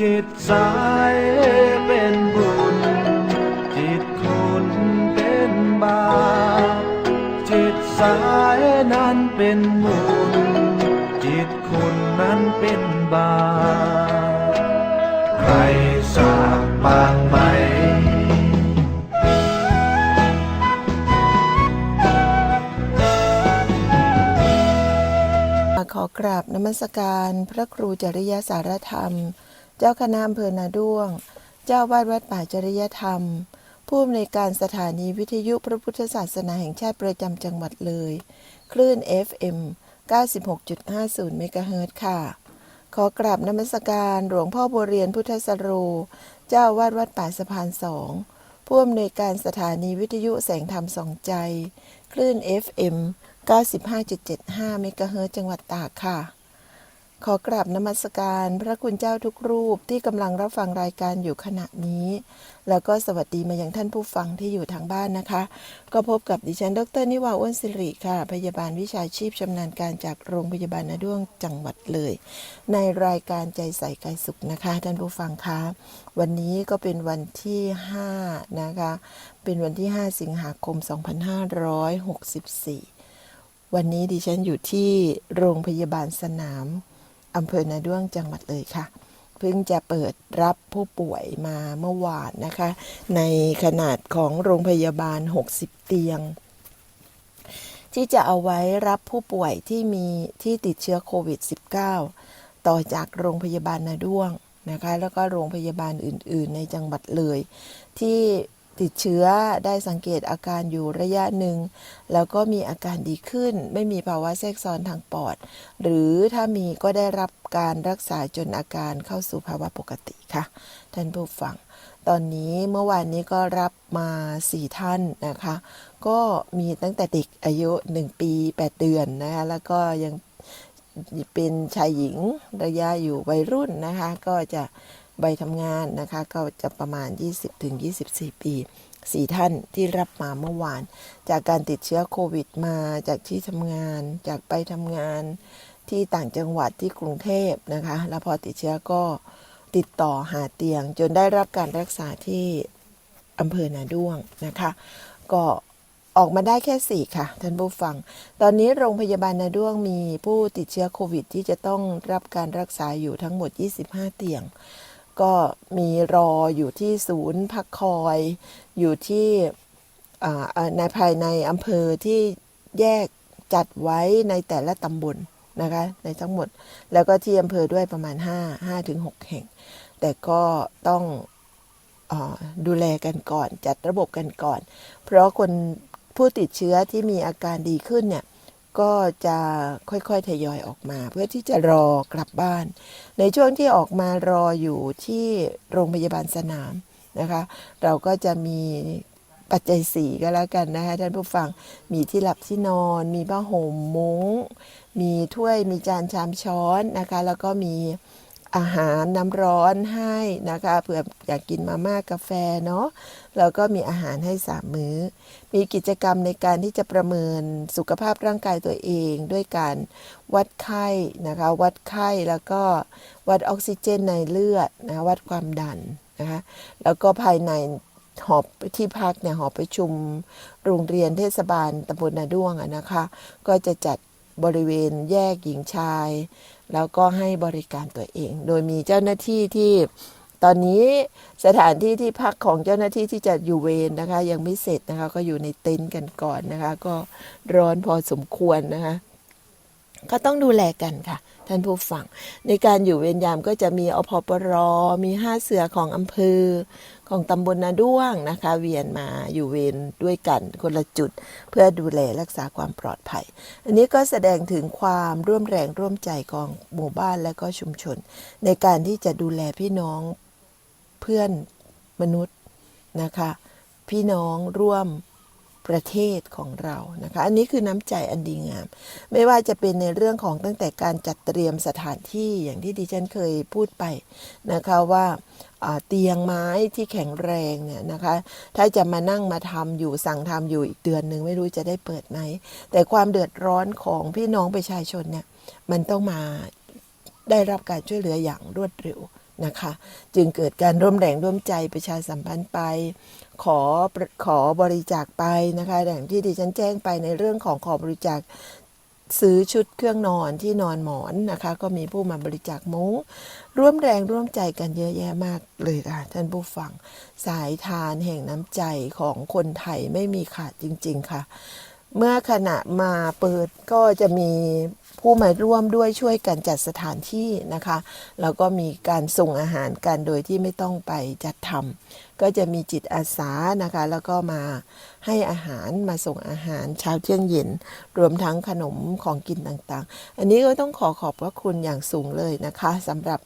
จิตสายเป็นบุญ จิตคุณเป็นบาปจิตสายนั้นเป็นบุญ จิตคุณนั้นเป็นบาปใครสาบบางไหมขอกราบนมัสการพระครูจริยสารธรรม เจ้าคณะอำเภอนาด้วง เจ้าวาดวัดป่าจริยธรรม ผู้อำนวยการสถานีวิทยุพระพุทธศาสนาแห่งชาติประจำจังหวัดเลย คลื่น FM 96.50เมกะเฮิรตค่ะ ขอกราบนมัสการหลวงพ่อบัวเรียนพุทธสโร เจ้าวาดวัดป่าสะพานสองผู้อำนวยการสถานีวิทยุแสงธรรมสองใจ คลื่น FM 95.75เมกะเฮิรตจังหวัดตากค่ะ ขอกราบนมัสการพระคุณเจ้าทุกรูปที่กำลังรับฟังรายการอยู่ขณะนี้ แล้วก็สวัสดีมายังท่านผู้ฟังที่อยู่ทางบ้านนะคะ ก็พบกับดิฉัน ดร นิวาอ้วนสิริค่ะ พยาบาลวิชาชีพชำนาญการจากโรงพยาบาลนาด้วงจังหวัดเลย ในรายการใจใส่กายสุขนะคะ ท่านผู้ฟังคะวันนี้ก็เป็นวันที่ 5 นะคะ เป็นวันที่ 5 สิงหาคม 2564 วันนี้ดิฉันอยู่ที่โรงพยาบาลสนาม อำเภอนาด้วงจังหวัดเลยค่ะ เพิ่งจะเปิดรับผู้ป่วยมาเมื่อวานนะคะ ในขนาดของโรงพยาบาล 60 เตียง ที่จะเอาไว้รับผู้ป่วยที่มีที่ติดเชื้อโควิด -19 ต่อจากโรงพยาบาลนาด้วงนะคะ แล้วก็โรงพยาบาลอื่น ๆ ในจังหวัดเลย ที่ ติดเชื้อได้สังเกตอาการอยู่ระยะหนึ่ง แล้วก็มีอาการดีขึ้น ไม่มีภาวะแทรกซ้อนทางปอด หรือถ้ามีก็ได้รับการรักษาจนอาการเข้าสู่ภาวะปกติค่ะ ท่านผู้ฟัง ตอนนี้เมื่อวานนี้ก็รับมาสี่ท่านนะคะ ก็มีตั้งแต่เด็กอายุ 1 ปี 8 เดือนนะคะ แล้วก็ยังเป็นชายหญิงระยะอยู่วัยรุ่นนะคะ ก็จะ ใบทำงานนะคะ ก็จะประมาณ 20-24 ปีสี่ท่านที่รับมาเมื่อวาน จากการติดเชื้อโควิดมาจากที่ทำงาน จากไปทำงานที่ต่างจังหวัดที่กรุงเทพนะคะ แล้วพอติดเชื้อก็ติดต่อหาเตียง จนได้รับการรักษาที่อำเภอนาด้วงนะคะ ก็ออกมาได้แค่ 4 ค่ะ ท่านผู้ฟัง ตอนนี้โรงพยาบาลนาด้วงมีผู้ติดเชื้อโควิด ที่จะต้องรับการรักษาอยู่ทั้งหมด 25 เตียง ก็มีรออยู่ที่ศูนย์พักคอยอยู่ที่ในภายในอำเภอที่แยกจัดไว้ในแต่ละตำบลนะคะ ในทั้งหมดแล้วก็ที่อำเภอด้วยประมาณ 5 5ถึง6แห่ง แต่ก็ต้องอดูแลกันก่อน จัดระบบกันก่อน เพราะคนผู้ติดเชื้อที่มีอาการดีขึ้นเนี่ย ก็จะค่อยๆทยอยออกมา เพื่อที่จะรอกลับบ้าน ในช่วงที่ออกมารออยู่ที่โรงพยาบาลสนามนะคะ เราก็จะมีปัจจัยสี่ก็แล้วกันนะคะท่านผู้ฟังมีที่หลับที่นอน มีผ้าห่มมุง้ง มีถ้วยมีจานชามช้อนนะคะ แล้วก็มี อาหารน้ำร้อนให้นะคะเผื่ออยากกินมาม่ากาแฟเนาะแล้วก็มีอาหารให้สามมื้อ มีกิจกรรมในการที่จะประเมินสุขภาพร่างกายตัวเอง ด้วยการวัดไข้นะคะวัดไข้แล้วก็วัดออกซิเจนในเลือดนะวัดความดันนะคะแล้วก็ภายในหอบที่พักเนี่ยหอประชุมโรงเรียนเทศบาลตำบลนาด้วงอะนะคะ ก็จะจัดบริเวณแยกหญิงชาย แล้วก็ให้บริการตัวเอง โดยมีเจ้าหน้าที่ที่ตอนนี้สถานที่ที่พักของเจ้าหน้าที่ที่จะอยู่เวรนะคะ ยังไม่เสร็จนะคะ ก็อยู่ในเต็นท์กันก่อนนะคะ ก็ร้อนพอสมควรนะคะ ก็ต้องดูแลกันค่ะ ท่านผู้ฟัง ในการอยู่เวรยามก็จะมีอพปร มีห้าเสือของอำเภอ ของตำบลนาด้วงนะคะ เวียนมาอยู่เวรด้วยกันคนละจุด เพื่อดูแลรักษาความปลอดภัย อันนี้ก็แสดงถึงความร่วมแรงร่วมใจของหมู่บ้านและก็ชุมชน ในการที่จะดูแลพี่น้องเพื่อนมนุษย์นะคะ พี่น้องร่วม ประเทศของเรานะคะ อันนี้คือน้ำใจอันดีงาม ไม่ว่าจะเป็นในเรื่องของตั้งแต่การจัดเตรียมสถานที่อย่างที่ดิฉันเคยพูดไปนะคะว่าเตียงไม้ที่แข็งแรงเนี่ยนะคะ ถ้าจะมานั่งมาทำอยู่สั่งทำอยู่อีกเดือนหนึ่งไม่รู้จะได้เปิดไหม แต่ความเดือดร้อนของพี่น้องประชาชนเนี่ยมันต้องมาได้รับการช่วยเหลืออย่างรวดเร็ว นะคะ จึงเกิดการร่วมแรงร่วมใจประชาสัมพันธ์ไป ขอขอบริจาคไปนะคะอย่างที่ดิฉันแจ้งไปในเรื่องของขอบริจาคซื้อชุดเครื่องนอนที่นอนหมอนนะคะ ก็มีผู้มาบริจาคมุ้งร่วมแรงร่วมใจกันเยอะแยะมากเลยค่ะท่านผู้ฟัง สายทานแห่งน้ำใจของคนไทยไม่มีขาดจริง ๆ ค่ะ เมื่อขณะมาเปิดก็จะมีผู้มาร่วมด้วยช่วยกันจัดสถานที่นะคะ แล้วก็มีการส่งอาหารกันโดยที่ไม่ต้องไปจัดทำก็จะมีจิตอาสานะคะ แล้วก็มาให้อาหารมาส่งอาหารเช้าเที่ยงเย็น รวมทั้งขนมของกินต่างๆ อันนี้ก็ต้องขอขอบพระคุณอย่างสูงเลยนะคะสำหรับ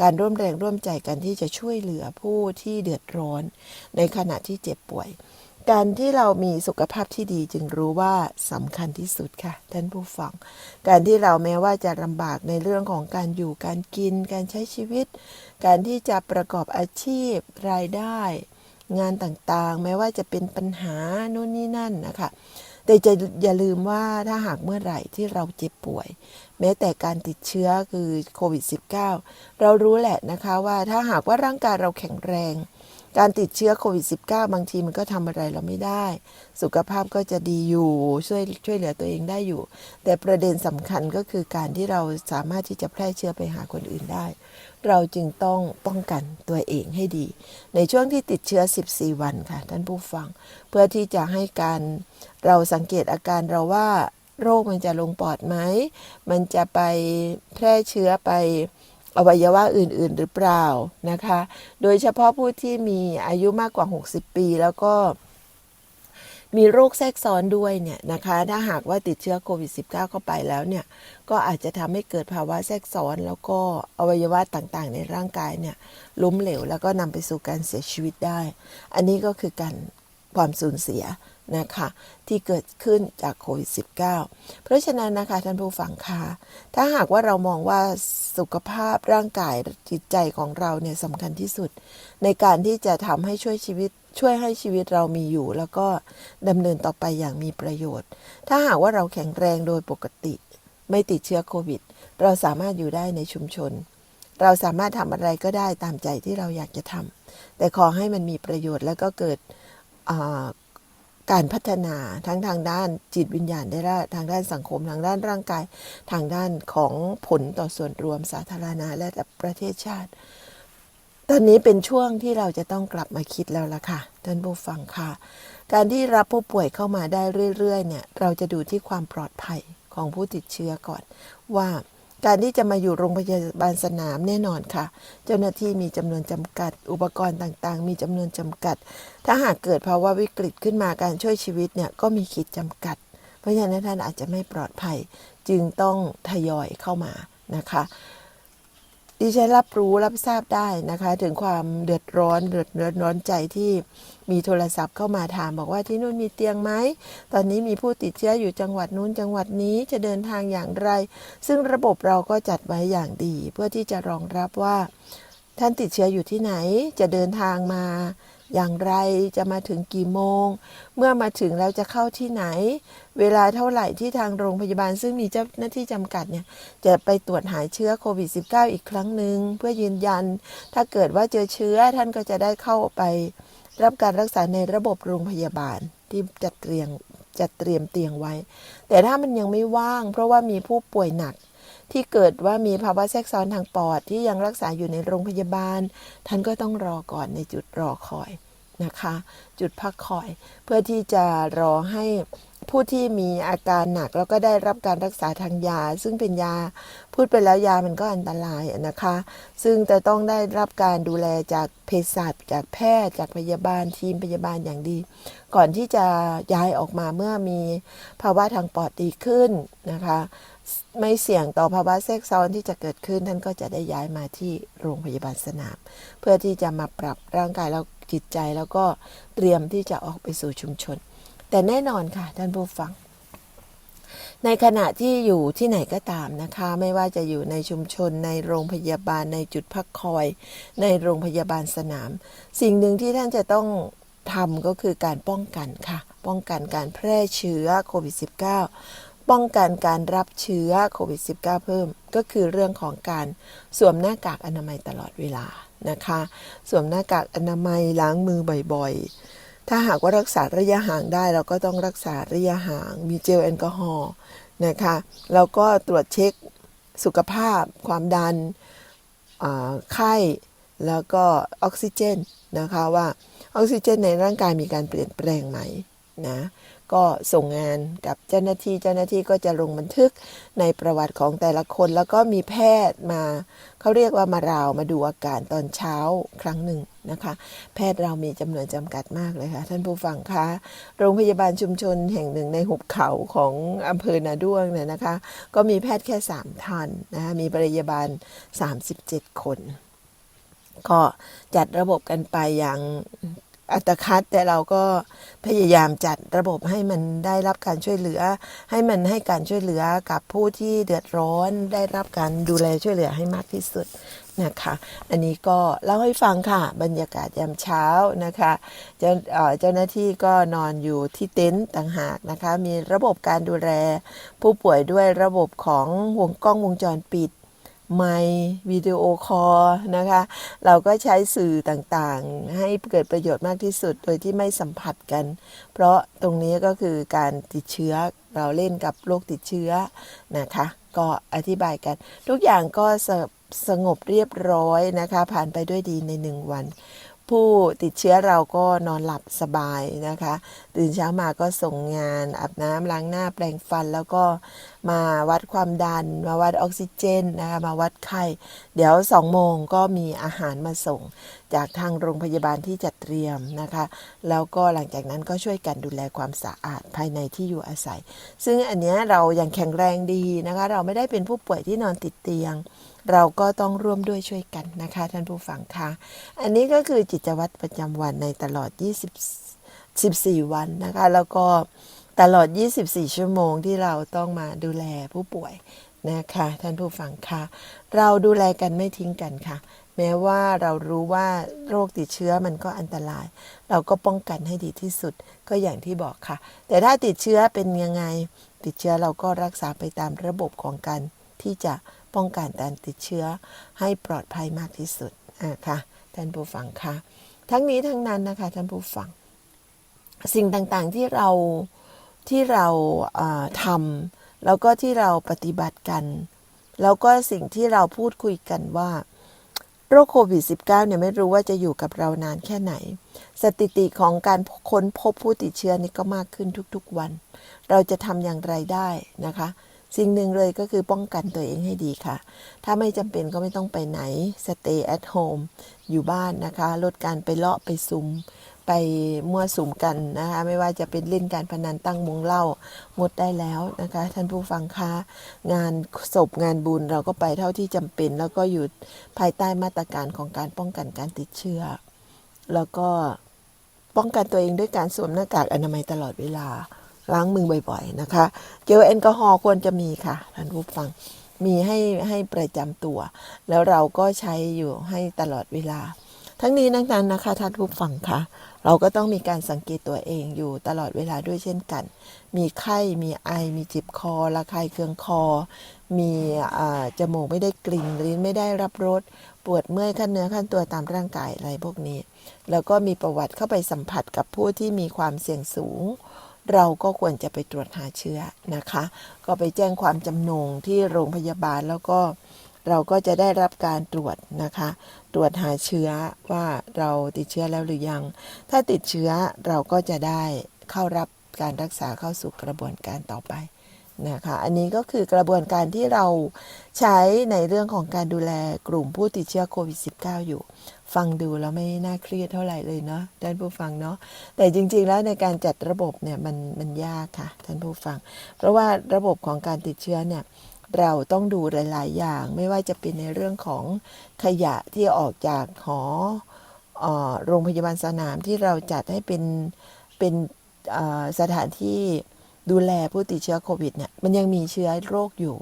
การร่วมแรงร่วมใจกันที่จะช่วยเหลือผู้ที่เดือดร้อน ในขณะที่เจ็บป่วย การที่เรามีสุขภาพที่ดีจึงรู้ว่าสำคัญที่สุดค่ะ ท่านผู้ฟัง การที่เราแม้ว่าจะลำบากในเรื่องของการอยู่การกิน การใช้ชีวิต การที่จะประกอบอาชีพรายได้ งานต่างๆ แม้ว่าจะเป็นปัญหาโน่นนี่นั่นนะคะแต่จะอย่าลืมว่าถ้าหากเมื่อไหร่ที่เราเจ็บป่วย แม้แต่การติดเชื้อคือโควิด -19 เรารู้แหละนะคะว่าถ้าหากว่าร่างกายเราแข็งแรง การติดเชื้อโควิด -19 บางทีมันก็ทำอะไรเราไม่ได้ สุขภาพก็จะดีอยู่ช่วยช่วยเหลือตัวเองได้อยู่ แต่ประเด็นสำคัญก็คือการที่เราสามารถที่จะแพร่เชื้อไปหาคนอื่นได้ เราจึงต้องป้องกันตัวเองให้ดี ในช่วงที่ติดเชื้อ 14 วันค่ะ ท่านผู้ฟัง เพื่อที่จะให้การเราสังเกตอาการเราว่าโรคมันจะลงปอดไหม มันจะไปแพร่เชื้อไป อวัยวะอื่น ๆ หรือเปล่านะคะ โดยเฉพาะผู้ที่มีอายุมากกว่า 60 ปีแล้วก็มีโรคแทรกซ้อนด้วยเนี่ยนะคะ ถ้าหากว่าติดเชื้อโควิด -19 เข้าไปแล้วเนี่ย ก็อาจจะทำให้เกิดภาวะแทรกซ้อน แล้วก็อวัยวะต่างๆ ในร่างกายเนี่ยล้มเหลวแล้วก็นำไปสู่การเสียชีวิตได้ อันนี้ก็คือการความสูญเสีย นะคะที่เกิดขึ้นจากโควิด -19 เพราะฉะนั้นนะคะท่านผู้ฟังคะถ้าหากว่าเรามองว่าสุขภาพร่างกายจิตใจของเราเนี่ยสำคัญที่สุด ในการที่จะทำให้ช่วยชีวิตช่วยให้ชีวิตเรามีอยู่ แล้วก็ดำเนินต่อไปอย่างมีประโยชน์ ถ้าหากว่าเราแข็งแรงโดยปกติ ไม่ติดเชื้อโควิด เราสามารถอยู่ได้ในชุมชน เราสามารถทำอะไรก็ได้ตามใจที่เราอยากจะทำแต่ขอให้มันมีประโยชน์แล้วก็เกิด การพัฒนาทั้งทางด้านจิตวิญญาณได้ละทางด้านสังคมทางด้านร่างกาย ทางด้านของผลต่อส่วนรวมสาธารณะและประเทศชาติ ตอนนี้เป็นช่วงที่เราจะต้องกลับมาคิดแล้วล่ะค่ะท่านผู้ฟังค่ะ การที่รับผู้ป่วยเข้ามาได้เรื่อยๆเนี่ยเราจะดูที่ความปลอดภัยของผู้ติดเชื้อก่อนว่า การที่จะมาอยู่โรงพยาบาลสนามแน่นอนค่ะ เจ้าหน้าที่มีจำนวนจำกัด อุปกรณ์ต่างๆ มีจำนวนจำกัด ถ้าหากเกิดภาวะวิกฤตขึ้นมาการช่วยชีวิตเนี่ยก็มีขีดจำกัด เพราะฉะนั้นท่านอาจจะไม่ปลอดภัย จึงต้องทยอยเข้ามานะคะ ดิฉันรับรู้รับทราบได้นะคะ ถึงความเดือดร้อนเดือดร้อนใจที่มีโทรศัพท์เข้ามาถามบอกว่าที่นู่นมีเตียงไหม ตอนนี้มีผู้ติดเชื้ออยู่จังหวัดนู้นจังหวัดนี้จะเดินทางอย่างไร ซึ่งระบบเราก็จัดไว้อย่างดี เพื่อที่จะรองรับว่า ท่านติดเชื้ออยู่ที่ไหนจะเดินทางมา อย่างไรจะมาถึงกี่โมง เมื่อมาถึงแล้วจะเข้าที่ไหน เวลาเท่าไหร่ที่ทางโรงพยาบาลซึ่งมีเจ้าหน้าที่จำกัดเนี่ย จะไปตรวจหาเชื้อโควิด -19 อีกครั้งหนึ่งเพื่อยืนยัน ถ้าเกิดว่าเจอเชื้อท่านก็จะได้เข้าไปรับการรักษาในระบบโรงพยาบาลที่จัดเตรียมจัดเตรียมเตียงไว้ แต่ถ้ามันยังไม่ว่าง เพราะว่ามีผู้ป่วยหนัก ที่เกิดว่ามีภาวะแทรกซ้อนทางปอดที่ยังรักษาอยู่ในโรงพยาบาล ท่านก็ต้องรอก่อนในจุดรอคอยนะคะ จุดพักคอย เพื่อที่จะรอให้ผู้ที่มีอาการหนักแล้วก็ได้รับการรักษาทางยา ซึ่งเป็นยาพูดไปแล้วยามันก็อันตรายนะคะ ซึ่งจะต้องได้รับการดูแลจากเภสัชจากแพทย์จากพยาบาลทีมพยาบาลอย่างดี ก่อนที่จะย้ายออกมาเมื่อมีภาวะทางปอดดีขึ้นนะคะ ไม่เสี่ยงต่อภาวะแทรกซ้อนที่จะเกิดขึ้น ท่านก็จะได้ย้ายมาที่โรงพยาบาลสนาม เพื่อที่จะมาปรับร่างกายแล้วจิตใจแล้วก็เตรียมที่จะออกไปสู่ชุมชน แต่แน่นอนค่ะ ท่านผู้ฟัง ในขณะที่อยู่ที่ไหนก็ตามนะคะ ไม่ว่าจะอยู่ในชุมชน ในโรงพยาบาลในจุดพักคอย ในโรงพยาบาลสนาม สิ่งหนึ่งที่ท่านจะต้องทำก็คือการป้องกันค่ะ ป้องกันการแพร่เชื้อโควิด -19 ป้องกันการรับเชื้อโควิด -19 เพิ่ม ก็คือเรื่องของการสวมหน้ากากอนามัยตลอดเวลานะคะ สวมหน้ากากอนามัยล้างมือบ่อยๆ ถ้าหากว่ารักษาระยะห่างได้ เราก็ต้องรักษาระยะห่าง มีเจลแอลกอฮอล์นะคะแล้วก็ตรวจเช็คสุขภาพ ความดันไข้แล้วก็ออกซิเจนนะคะว่าออกซิเจนในร่างกายมีการเปลี่ยนแปลงไหมนะ ก็ส่งงานกับเจ้าหน้าที่เจ้าหน้าที่ก็จะลงบันทึกในประวัติของแต่ละคน แล้วก็มีแพทย์มาเขาเรียกว่ามาราวมาดูอาการตอนเช้าครั้งหนึ่งนะคะ แพทย์เรามีจำนวนจำกัดมากเลยค่ะท่านผู้ฟังคะโรงพยาบาลชุมชนแห่งหนึ่งในหุบเขาของอำเภอนาด้วงเนี่ยนะคะ ก็มีแพทย์แค่3ท่านนะคะมีพยาบาล 37 คน ก็จัดระบบกันไปอย่าง อัตคัดแต่เราก็พยายามจัดระบบให้มันได้รับการช่วยเหลือ ให้มันให้การช่วยเหลือกับผู้ที่เดือดร้อนได้รับการดูแลช่วยเหลือให้มากที่สุดนะคะ อันนี้ก็เล่าให้ฟังค่ะ บรรยากาศยามเช้านะคะเจ้าเจ้าหน้าที่ก็นอนอยู่ที่เต็นท์ต่างหากนะคะ มีระบบการดูแล ผู้ป่วยด้วยระบบของวงกล้องวงจรปิด ไมค์วิดีโอคอลนะคะ เราก็ใช้สื่อต่างๆ ให้เกิดประโยชน์มากที่สุดโดยที่ไม่สัมผัสกัน เพราะตรงนี้ก็คือการติดเชื้อเราเล่นกับโรคติดเชื้อนะคะ ก็อธิบายกัน ทุกอย่างก็สสงบเรียบร้อยนะคะ ผ่านไปด้วยดีในหนึ่งวัน ผู้ติดเชื้อเราก็นอนหลับสบายนะคะ ตื่นเช้ามาก็ส่งงานอาบน้ำล้างหน้าแปรงฟัน แล้วก็มาวัดความดัน มาวัดออกซิเจนนะคะมาวัดไข้เดี๋ยวสองโมงก็มีอาหารมาส่ง จากทางโรงพยาบาลที่จัดเตรียมนะคะ แล้วก็หลังจากนั้นก็ช่วยกันดูแลความสะอาดภายในที่อยู่อาศัย ซึ่งอันนี้เรายังแข็งแรงดีนะคะ เราไม่ได้เป็นผู้ป่วยที่นอนติดเตียง เราก็ต้องร่วมด้วยช่วยกันนะคะ ท่านผู้ฟังคะอันนี้ก็คือจิตวัตรประจำวันในตลอด 20 14 วันนะคะ แล้วก็ตลอด 24 ชั่วโมงที่เราต้องมาดูแลผู้ป่วยนะคะ ท่านผู้ฟังคะเราดูแลกันไม่ทิ้งกันค่ะ แม้ว่าเรารู้ว่าโรคติดเชื้อมันก็อันตราย เราก็ป้องกันให้ดีที่สุดก็อย่างที่บอกค่ะ แต่ถ้าติดเชื้อเป็นยังไง ติดเชื้อเราก็รักษาไปตามระบบของการที่จะ ป้องกันการติดเชื้อให้ปลอดภัยมากที่สุดอ่าค่ะท่านผู้ฟังคะทั้งนี้ทั้งนั้นนะคะท่านผู้ฟัง สิ่งต่างๆที่เราที่เราอ่าทำแล้วก็ที่เราปฏิบัติกัน แล้วก็สิ่งที่เราพูดคุยกันว่าโรคโควิด -19 เนี่ยไม่รู้ว่าจะอยู่กับเรานานแค่ไหน สถิติของการค้นพบผู้ติดเชื้อนี่ก็มากขึ้นทุกๆวัน เราจะทำอย่างไรได้นะคะ สิ่งหนึ่งเลยก็คือป้องกันตัวเองให้ดีค่ะ ถ้าไม่จำเป็นก็ไม่ต้องไปไหน stay at home อยู่บ้านนะคะ ลดการไปเลาะไปซุม ไปมั่วสุมกันนะคะ ไม่ว่าจะเป็นเล่นการพนันตั้งวงเล่างดได้แล้วนะคะ ท่านผู้ฟังคะงานศพงานบุญเราก็ไปเท่าที่จำเป็น แล้วก็อยู่ภายใต้มาตรการของการป้องกันการติดเชื้อ แล้วก็ป้องกันตัวเองด้วยการสวมหน้ากากอนามัยตลอดเวลา ล้างมือบ่อยๆนะคะ เจลแอลกอฮอล์ควรจะมีค่ะท่านผู้ฟังมีให้ให้ประจำตัว แล้วเราก็ใช้อยู่ให้ตลอดเวลา ทั้งนี้ทั้งนั้นนะคะท่านผู้ฟังคะเราก็ต้องมีการสังเกตตัวเองอยู่ตลอดเวลาด้วยเช่นกัน มีไข้ มีไอ มีจ็บคอ ระคายเคืองคอ มีอ่าจมูกไม่ได้กลิ่น ลิ้นไม่ได้รับรส ปวดเมื่อยขั้นเนื้อขั้นตัวตามร่างกายอะไรพวกนี้ แล้วก็มีประวัติเข้าไปสัมผัสกับผู้ที่มีความเสี่ยงสูง เราก็ควรจะไปตรวจหาเชื้อนะคะ ก็ไปแจ้งความจำนงที่โรงพยาบาลแล้วก็เราก็จะได้รับการตรวจนะคะ ตรวจหาเชื้อว่าเราติดเชื้อแล้วหรือยัง ถ้าติดเชื้อเราก็จะได้เข้ารับการรักษาเข้าสู่กระบวนการต่อไปนะคะ อันนี้ก็คือกระบวนการที่เราใช้ในเรื่องของการดูแลกลุ่มผู้ติดเชื้อโควิด -19 อยู่ ฟังดูแล้วไม่น่าเครียดเท่าไหร่เลยเนาะท่านผู้ฟังเนาะแต่จริง ๆ แล้วในการจัดระบบเนี่ยมันมันยากค่ะท่านผู้ฟัง เพราะว่าระบบของการติดเชื้อเนี่ยเราต้องดูหลาย ๆ อย่างไม่ว่าจะเป็นในเรื่องของขยะที่ออกจากหออโรงพยาบาลสนามที่เราจัดให้เป็นเป็นสถานที่ดูแลผู้ติดเชื้อโควิดเนี่ยมันยังมีเชื้อโรคอยู่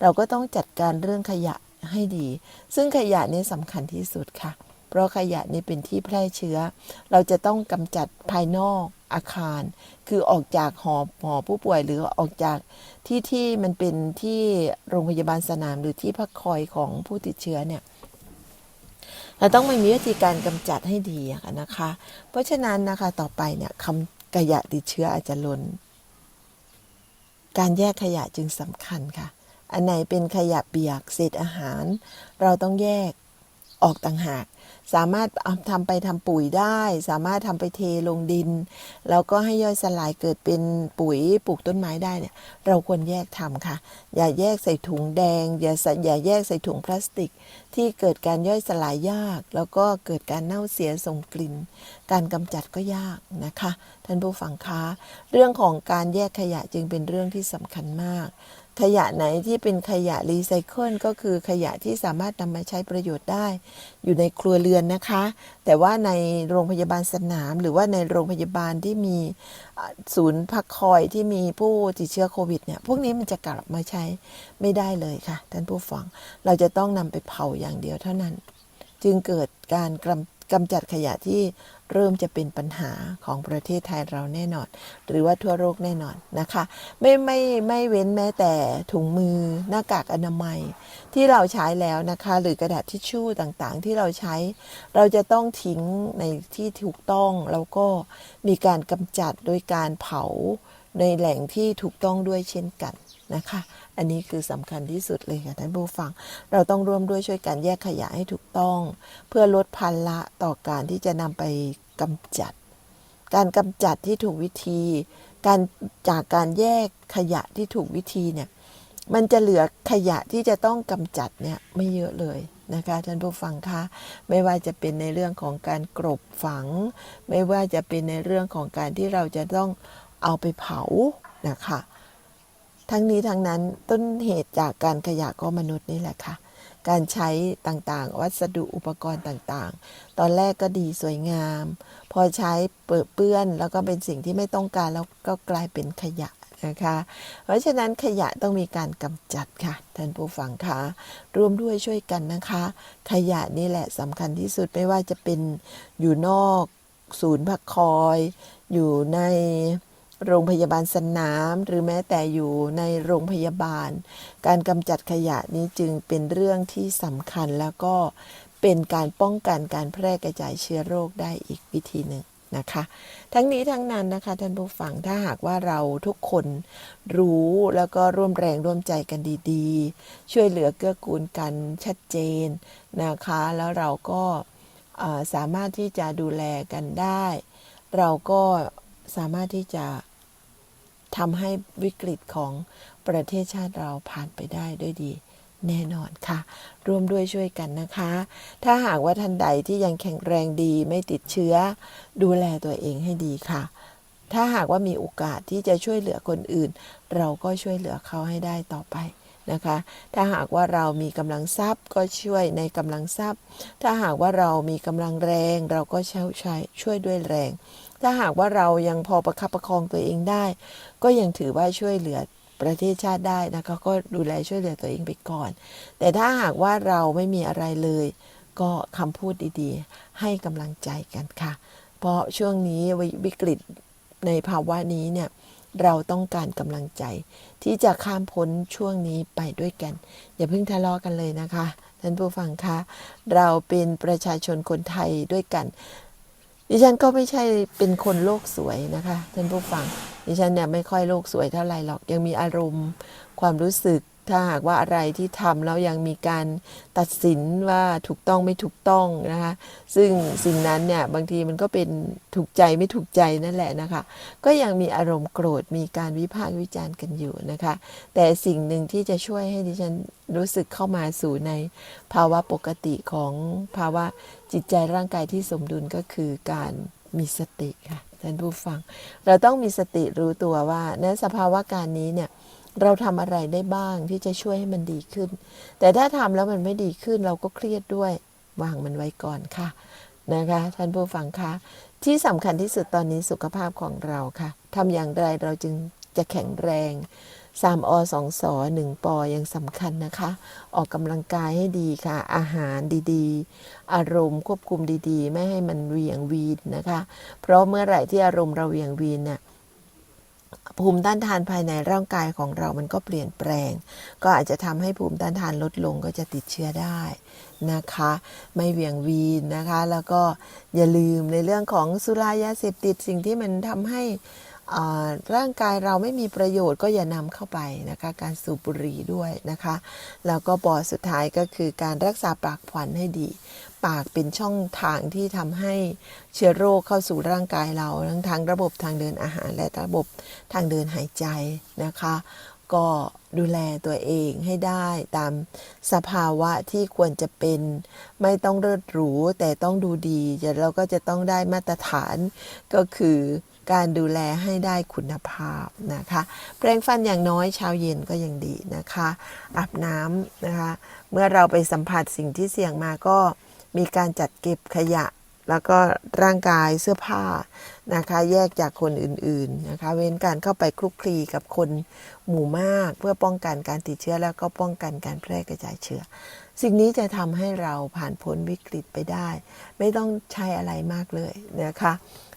เราก็ต้องจัดการเรื่องขยะให้ดี ซึ่งขยะนี่สำคัญที่สุดค่ะ เพราะขยะนี่เป็นที่แพร่เชื้อ เราจะต้องกำจัดภายนอกอาคาร คือออกจากหอหอผู้ป่วยหรือออกจากที่ที่มันเป็นที่โรงพยาบาลสนามหรือที่พักคอยของผู้ติดเชื้อเนี่ยเราต้องมีวิธีการกำจัดให้ดีนะคะ เพราะฉะนั้นนะคะต่อไปเนี่ยคำขยะติดเชื้ออาจจะล้น การแยกขยะจึงสำคัญค่ะ อันไหนเป็นขยะเปียกเศษอาหาร เราต้องแยกออกต่างหาก สามารถเอาทำไปทำปุ๋ยได้ สามารถทำไปเทลงดิน แล้วก็ให้ย่อยสลายเกิดเป็นปุ๋ยปลูกต้นไม้ได้เนี่ยเราควรแยกทำค่ะ อย่าแยกใส่ถุงแดง อย่าอย่าแยกใส่ถุงพลาสติก ที่เกิดการย่อยสลายยาก แล้วก็เกิดการเน่าเสียส่งกลิ่น การกำจัดก็ยากนะคะ ท่านผู้ฟังคะเรื่องของการแยกขยะจึงเป็นเรื่องที่สำคัญมาก ขยะไหนที่เป็นขยะรีไซเคิลก็คือขยะที่สามารถนำมาใช้ประโยชน์ได้ อยู่ในครัวเรือนนะคะ แต่ว่าในโรงพยาบาลสนาม หรือว่าในโรงพยาบาลที่มีศูนย์พักคอยที่มีผู้ติดเชื้อโควิดเนี่ยพวกนี้มันจะกลับมาใช้ไม่ได้เลยค่ะท่านผู้ฟังเราจะต้องนำไปเผาอย่างเดียวเท่านั้น จึงเกิดการกำ กำจัดขยะที่เริ่มจะเป็นปัญหาของประเทศไทยเราแน่นอน หรือว่าทั่วโลกแน่นอนนะคะ ไม่ไม่ไม่เว้นแม้แต่ถุงมือหน้ากากอนามัย ที่เราใช้แล้วนะคะ หรือกระดาษทิชชู่ต่างๆ ที่เราใช้ เราจะต้องทิ้งในที่ถูกต้อง แล้วก็มีการกำจัดโดยการเผาในแหล่งที่ถูกต้องด้วยเช่นกัน นะคะ อันนี้คือสำคัญที่สุดเลยค่ะท่านผู้ฟัง เราต้องร่วมด้วยช่วยกันแยกขยะให้ถูกต้อง เพื่อลดภาระต่อการที่จะนำไปกำจัด การกำจัดที่ถูกวิธี การจากการแยกขยะที่ถูกวิธีเนี่ย มันจะเหลือขยะที่จะต้องกำจัดเนี่ยไม่เยอะเลยนะคะท่านผู้ฟังคะไม่ว่าจะเป็นในเรื่องของการกรบฝัง ไม่ว่าจะเป็นในเรื่องของการที่เราจะต้องเอาไปเผานะคะ ทั้งนี้ทั้งนั้นต้นเหตุจากการขยะก็มนุษย์นี่แหละค่ะ การใช้ต่างๆ วัสดุอุปกรณ์ต่างๆ ตอนแรกก็ดีสวยงาม พอใช้เปิดเปื้อน แล้วก็เป็นสิ่งที่ไม่ต้องการแล้วก็กลายเป็นขยะนะคะเพราะฉะนั้นขยะต้องมีการกำจัดค่ะท่านผู้ฟังคะร่วมด้วยช่วยกันนะคะ ขยะนี่แหละสำคัญที่สุดไม่ว่าจะเป็นอยู่นอก ศูนย์พักคอย อยู่ใน โรงพยาบาลสนาม หรือแม้แต่อยู่ในโรงพยาบาล การกำจัดขยะนี้จึงเป็นเรื่องที่สำคัญแล้วก็เป็นการป้องกันการแพร่กระจายเชื้อโรคได้อีกวิธีหนึ่งนะคะ ทั้งนี้ทั้งนั้นนะคะท่านผู้ฟังถ้าหากว่าเราทุกคนรู้แล้วก็ร่วมแรงร่วมใจกันดีๆ ช่วยเหลือเกื้อกูลกันชัดเจนนะคะ แล้วเราก็สามารถที่จะดูแลกันได้ เราก็ สามารถที่จะทำให้วิกฤตของประเทศชาติเราผ่านไปได้ด้วยดีแน่นอนค่ะ ร่วมด้วยช่วยกันนะคะ ถ้าหากว่าท่านใดที่ยังแข็งแรงดีไม่ติดเชื้อ ดูแลตัวเองให้ดีค่ะ ถ้าหากว่ามีโอกาสที่จะช่วยเหลือคนอื่น เราก็ช่วยเหลือเขาให้ได้ต่อไปนะคะ ถ้าหากว่าเรามีกำลังทรัพย์ก็ช่วยในกำลังทรัพย์ ถ้าหากว่าเรามีกำลังแรง เราก็ช่วยช่วยช่วยด้วยแรง ถ้าหากว่าเรายังพอประคับประคองตัวเองได้ ก็ยังถือว่าช่วยเหลือประเทศชาติได้นะคะก็ดูแลช่วยเหลือตัวเองไปก่อน แต่ถ้าหากว่าเราไม่มีอะไรเลย ก็คำพูดดีๆ ให้กำลังใจกันค่ะ เพราะช่วงนี้วิกฤตในภาวะนี้เนี่ยเราต้องการกำลังใจ ที่จะข้ามพ้นช่วงนี้ไปด้วยกัน อย่าเพิ่งทะเลาะกันเลยนะคะ ท่านผู้ฟังคะ เราเป็นประชาชนคนไทยด้วยกัน ดิฉันก็ไม่ใช่เป็นคนโลกสวยนะคะท่านผู้ฟัง ดิฉันเนี่ยไม่ค่อยโลกสวยเท่าไหร่หรอก ยังมีอารมณ์ ความรู้สึก ถ้าหากว่าอะไรที่ทำแล้วยังมีการตัดสินว่าถูกต้องไม่ถูกต้องนะคะ ซึ่งสิ่งนั้นเนี่ยบางทีมันก็เป็นถูกใจไม่ถูกใจนั่นแหละนะคะ ก็ยังมีอารมณ์โกรธ มีการวิพากษ์วิจารณ์กันอยู่นะคะ แต่สิ่งหนึ่งที่จะช่วยให้ดิฉันรู้สึกเข้ามาสู่ในภาวะปกติของภาวะ จิตใจร่างกายที่สมดุลก็คือการมีสติค่ะท่านผู้ฟัง เราต้องมีสติรู้ตัวว่าในสภาวะการนี้เนี่ยเราทำอะไรได้บ้างที่จะช่วยให้มันดีขึ้น แต่ถ้าทำแล้วมันไม่ดีขึ้นเราก็เครียดด้วยวางมันไว้ก่อนค่ะนะคะท่านผู้ฟังคะที่สำคัญที่สุดตอนนี้สุขภาพของเราค่ะทำอย่างไรเราจึงจะแข็งแรง 3อ2สอ1ปอยังสำคัญนะคะ ออกกำลังกายให้ดีค่ะ อาหารดีๆ อารมณ์ควบคุมดีๆ ไม่ให้มันเวียงวีนนะคะ เพราะเมื่อไหร่ที่อารมณ์เราเวียงวีนเนี่ยภูมิต้านทานภายในร่างกายของเรามันก็เปลี่ยนแปลง ก็อาจจะทำให้ภูมิต้านทานลดลงก็จะติดเชื้อได้นะคะ ไม่เวียงวีนนะคะ แล้วก็อย่าลืมในเรื่องของสุรายาเสพติดสิ่งที่มันทำให้ ร่างกายเราไม่มีประโยชน์ก็อย่านำเข้าไปนะคะการสูบบุหรี่ด้วยนะคะ แล้วก็ปอสุดท้ายก็คือการรักษาปากขวัญให้ดี ปากเป็นช่องทางที่ทำให้เชื้อโรคเข้าสู่ร่างกายเราทั้งทางระบบทางเดินอาหาร และระบบทางเดินหายใจนะคะ ก็ดูแลตัวเองให้ได้ตามสภาวะที่ควรจะเป็น ไม่ต้องเลิศหรูแต่ต้องดูดีเราก็จะต้องได้มาตรฐานก็คือ การดูแลให้ได้คุณภาพนะคะ แปรงฟันอย่างน้อยเช้าเย็นก็ยังดีนะคะ อาบน้ำนะคะ เมื่อเราไปสัมผัสสิ่งที่เสี่ยงมาก็มีการจัดเก็บขยะ แล้วก็ร่างกายเสื้อผ้านะคะ แยกจากคนอื่นๆนะคะ เว้นการเข้าไปคลุกคลีกับคนหมู่มาก เพื่อป้องกันการติดเชื้อแล้วก็ป้องกันการแพร่กระจายเชื้อ สิ่งนี้จะทำให้เราผ่านพ้นวิกฤตไปได้ ไม่ต้องใช้อะไรมากเลยนะคะ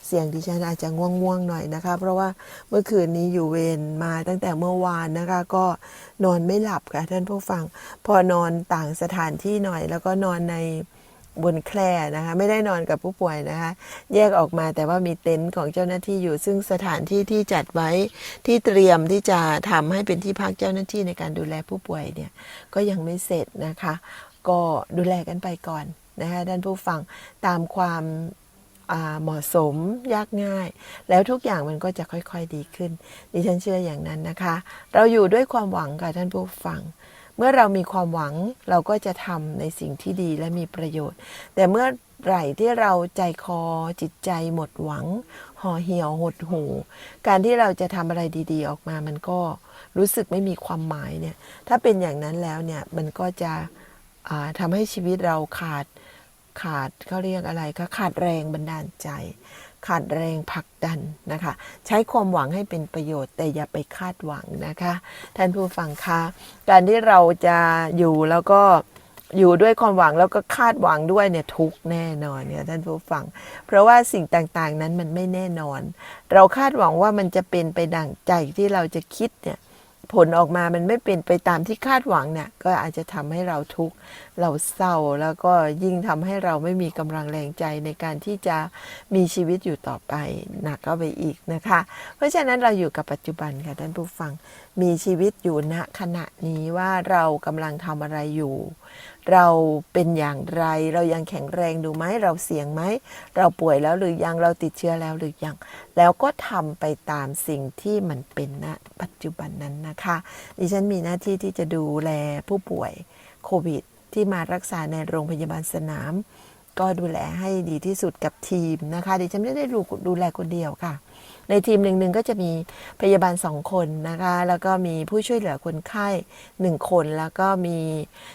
เสียงดิฉันอาจจะง่วงๆหน่อยนะคะ เพราะว่าเมื่อคืนนี้อยู่เวรมาตั้งแต่เมื่อวานนะคะ ก็นอนไม่หลับค่ะท่านผู้ฟัง พอนอนต่างสถานที่หน่อย แล้วก็นอนในบนแคร่นะคะ ไม่ได้นอนกับผู้ป่วยนะคะ แยกออกมาแต่ว่ามีเต็นท์ของเจ้าหน้าที่อยู่ ซึ่งสถานที่ที่จัดไว้ที่เตรียมที่จะทำให้เป็นที่พักเจ้าหน้าที่ในการดูแลผู้ป่วยเนี่ยก็ยังไม่เสร็จนะคะ ก็ดูแลกันไปก่อนนะคะท่านผู้ฟังตามความ เหมาะสมยากง่าย แล้วทุกอย่างมันก็จะค่อยๆดีขึ้น ดิฉันเชื่ออย่างนั้นนะคะ เราอยู่ด้วยความหวังค่ะท่านผู้ฟัง เมื่อเรามีความหวังเราก็จะทำในสิ่งที่ดีและมีประโยชน์ แต่เมื่อไหร่ที่เราใจคอจิตใจหมดหวังห่อเหี่ยวหดหูการที่เราจะทำอะไรดีๆ ออกมามันก็รู้สึกไม่มีความหมายเนี่ยถ้าเป็นอย่างนั้นแล้วเนี่ยมันก็จะอ่าทำให้ชีวิตเราขาด ขาดเขาเรียกอะไรคะขาดแรงบันดาลใจ ขาดแรงผลักดันนะคะ ใช้ความหวังให้เป็นประโยชน์แต่อย่าไปคาดหวังนะคะ ท่านผู้ฟังคะการที่เราจะอยู่แล้วก็อยู่ด้วยความหวังแล้วก็คาดหวังด้วยเนี่ยทุกแน่นอนเนี่ยท่านผู้ฟัง เพราะว่าสิ่งต่างๆนั้นมันไม่แน่นอน เราคาดหวังว่ามันจะเป็นไปดังใจที่เราจะคิดเนี่ย ผลออกมามันไม่เป็นไปตามที่คาดหวังเนี่ยก็อาจจะทำให้เราทุกข์เราเศร้าแล้วก็ยิ่งทำให้เราไม่มีกำลังแรงใจในการที่จะมีชีวิตอยู่ต่อไปหนักก็ไปอีกนะคะ เพราะฉะนั้นเราอยู่กับปัจจุบันค่ะท่านผู้ฟังมีชีวิตอยู่ณขณะนี้ว่าเรากำลังทำอะไรอยู่เราเป็นอย่างไร เรายังแข็งแรงดูไหมเราเสี่ยงไหม เราป่วยแล้วหรือยังเราติดเชื้อแล้วหรือยัง แล้วก็ทำไปตามสิ่งที่มันเป็นณปัจจุบันนั้นนะคะ ดิฉันมีหน้าที่ที่จะดูแลผู้ป่วยโควิดที่มารักษาในโรงพยาบาลสนาม ก็ดูแลให้ดีที่สุดกับทีมนะคะดิฉันไม่ได้ดูดูแลคนเดียวค่ะ ในทีมหนึ่งๆก็จะมีพยาบาลสองคนนะคะ แล้วก็มีผู้ช่วยเหลือคนไข้หนึ่งคน แล้วก็มี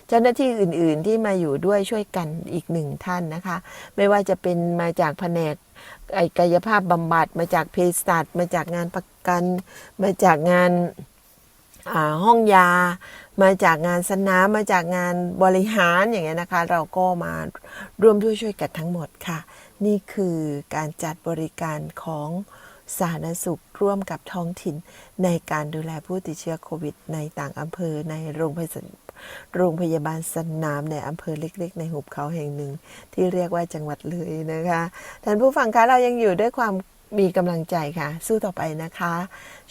เจ้าหน้าที่อื่น ๆ ที่มาอยู่ด้วยช่วยกันอีกหนึ่งท่านนะคะ ไม่ว่าจะเป็นมาจากแผนกกายภาพบำบัดมาจากเภสัชมาจากงานประกัน มาจากงานห้องยา มาจากงานสนามมาจากงานบริหารอย่างเงี้ยนะคะ เราก็มาร่วมด้วยช่วยกันทั้งหมดค่ะ นี่คือการจัดบริการของสาธารณสุขร่วมกับท้องถิ่นในการดูแลผู้ติดเชื้อโควิด ในต่างอำเภอในโรงพยาบาลโรงพยาบาลสนามในอำเภอเล็กๆ ในหุบเขาแห่งหนึ่ง ที่เรียกว่าจังหวัดเลยนะคะ ท่านผู้ฟังคะเรายังอยู่ด้วยความ มีกำลังใจค่ะ สู้ต่อไปนะคะ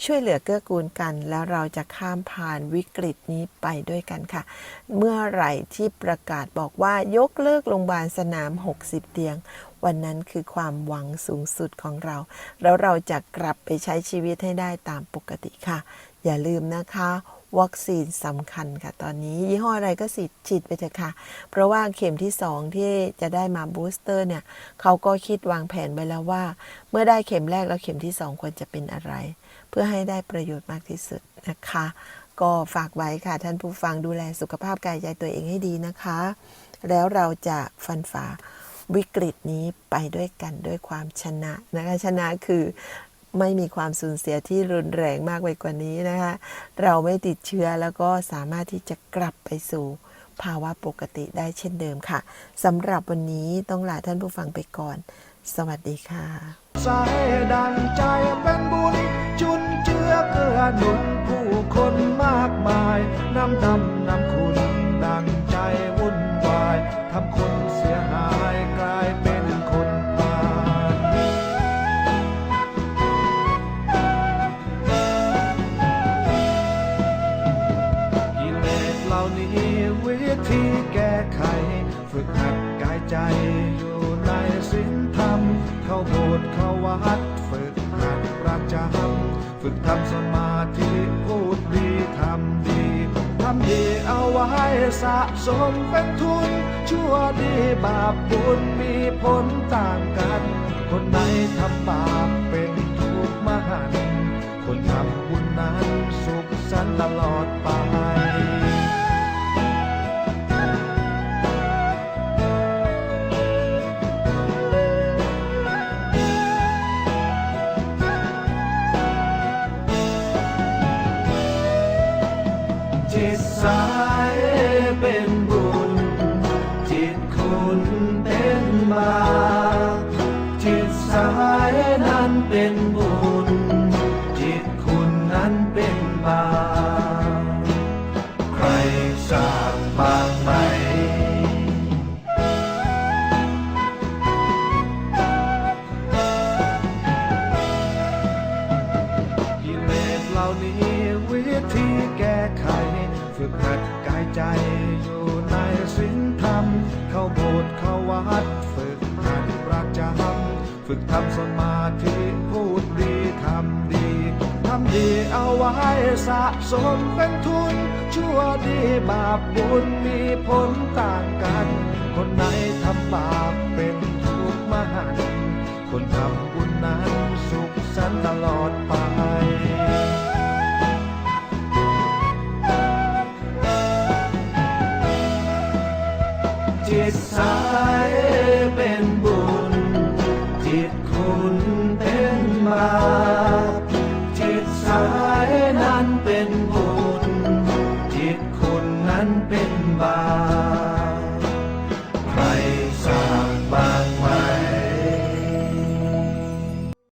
ช่วยเหลือเกื้อกูลกัน แล้วเราจะข้ามผ่านวิกฤตนี้ไปด้วยกันค่ะ เมื่อไหร่ที่ประกาศบอกว่ายกเลิกโรงพยาบาลสนาม 60 เตียง วันนั้นคือความหวังสูงสุดของเรา แล้วเราจะกลับไปใช้ชีวิตให้ได้ตามปกติค่ะ อย่าลืมนะคะ วัคซีนสำคัญค่ะตอนนี้ ยี่ห้ออะไรก็ฉีดฉีดไปเถอะค่ะ เพราะว่าเข็มที่ 2 ที่จะได้มาบูสเตอร์เนี่ยเขาก็คิดวางแผนไว้แล้วว่า เมื่อได้เข็มแรกแล้วเข็มที่ 2 ควรจะเป็นอะไร เพื่อให้ได้ประโยชน์มากที่สุดนะคะ ก็ฝากไว้ค่ะท่านผู้ฟังดูแลสุขภาพกายใจตัวเองให้ดีนะคะ แล้วเราจะฟันฝ่าวิกฤตนี้ไปด้วยกันด้วยความชนะนะคะชนะคือ ไม่มีความสูญเสียที่รุนแรงมากไปกว่านี้นะคะ เราไม่ติดเชื้อแล้วก็สามารถที่จะกลับไปสู่ภาวะปกติได้เช่นเดิมค่ะสำหรับวันนี้ต้องลาท่านผู้ฟังไปก่อน สวัสดีค่ะสายดังใจเป็นบุญจุนเจือเกื้อหนุนผู้คนมากมาย น้ำดำน้ำคุณดังใจวุ่นวายทำคน ใจอยู่ในศีลธรรม เข้าโบสถ์เข้าวัดฝึกหัดประจำฝึกทำสมาธิพูดดีทำดีทำดีเอาไว้สะสมเป็นทุน ชั่วดีบาปบุญมีผลต่างกัน คนไหนทำบาปเป็นทุกข์มหันต์คนทำบุญนั้นสุขสันต์ตลอดไป ฝึกทำสมาธิพูดดีทำดีทำดีเอาไว้สะสมเป็นทุน ชั่วดีบาปบุญมีผลต่างกัน คนไหนทำบาปเป็นทุกข์มหันคนทำบุญนั้นสุขสันต์ตลอดไป เ